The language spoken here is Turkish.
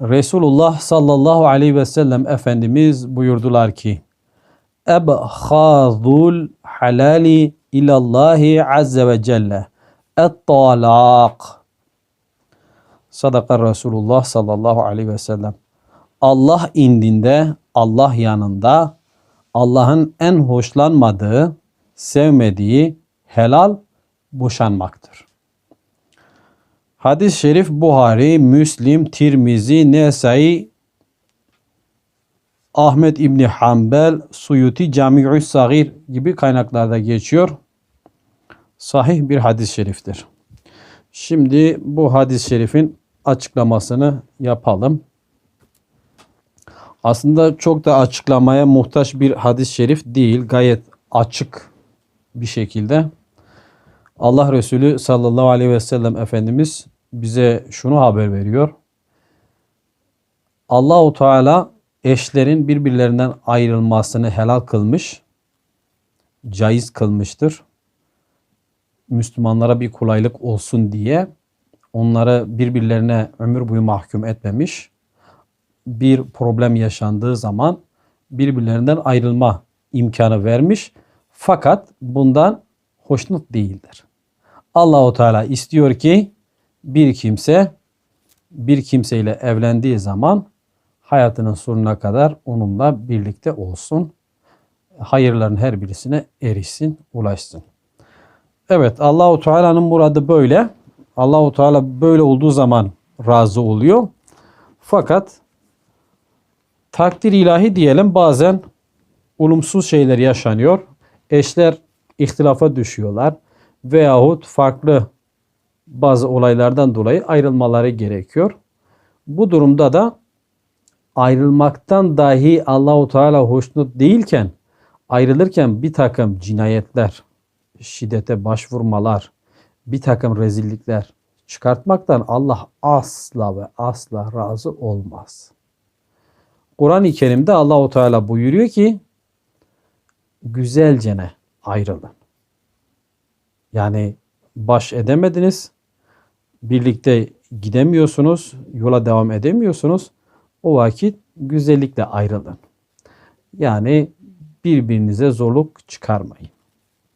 Resulullah sallallahu aleyhi ve sellem Efendimiz buyurdular ki Ebhazul halali ilallahi azze ve celle et-talak. Sadaka Resulullah sallallahu aleyhi ve sellem. Allah indinde, Allah yanında Allah'ın en hoşlanmadığı, sevmediği helal boşanmaktır. Hadis-i şerif Buhari, Müslim, Tirmizi, Nesai, Ahmet İbni Hanbel, Suyuti, Cami'ü Sagir gibi kaynaklarda geçiyor. Sahih bir hadis-i şeriftir. Şimdi bu hadis-i şerifin açıklamasını yapalım. Aslında çok da açıklamaya muhtaç bir hadis-i şerif değil. Gayet açık bir şekilde. Allah Resulü sallallahu aleyhi ve sellem Efendimiz bize şunu haber veriyor. Allahu Teala eşlerin birbirlerinden ayrılmasını helal kılmış, caiz kılmıştır. Müslümanlara bir kolaylık olsun diye onları birbirlerine ömür boyu mahkum etmemiş. Bir problem yaşandığı zaman birbirlerinden ayrılma imkanı vermiş. Fakat bundan hoşnut değildir. Allahu Teala istiyor ki bir kimse bir kimseyle evlendiği zaman hayatının sonuna kadar onunla birlikte olsun. Hayırların her birisine erişsin, ulaşsın. Evet Allahu Teala'nın muradı böyle. Allahu Teala böyle olduğu zaman razı oluyor. Fakat takdir ilahi diyelim bazen olumsuz şeyler yaşanıyor. Eşler ihtilafa düşüyorlar veyahut farklı bazı olaylardan dolayı ayrılmaları gerekiyor. Bu durumda da ayrılmaktan dahi Allahu Teala hoşnut değilken ayrılırken bir takım cinayetler, şiddete başvurmalar, bir takım rezillikler çıkartmaktan Allah asla ve asla razı olmaz. Kur'an-ı Kerim'de Allahu Teala buyuruyor ki güzelcene ayrılın. Yani baş edemediniz, birlikte gidemiyorsunuz, yola devam edemiyorsunuz. O vakit güzellikle ayrılın. Yani birbirinize zorluk çıkarmayın.